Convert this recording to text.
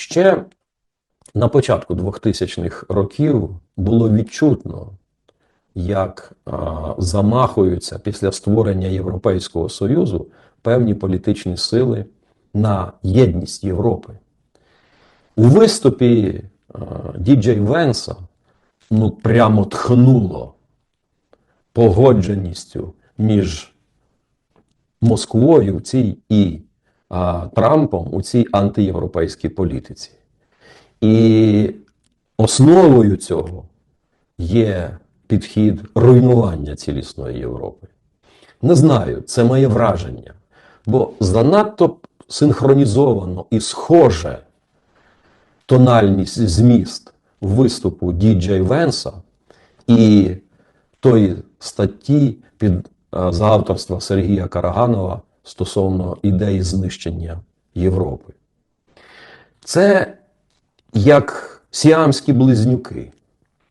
Ще на початку 2000-х років було відчутно, як а, замахуються після створення Європейського Союзу певні політичні сили на єдність Європи. У виступі Діджей Венса ну, прямо тхнуло погодженістю між Москвою в цій і Трампом у цій антиєвропейській політиці. І основою цього є підхід руйнування цілісної Європи. Не знаю, це моє враження, бо занадто синхронізовано і схоже тональність зміст виступу Діджей Венса і тої статті під за авторства Сергія Караганова стосовно ідеї знищення Європи. Це як сіамські близнюки.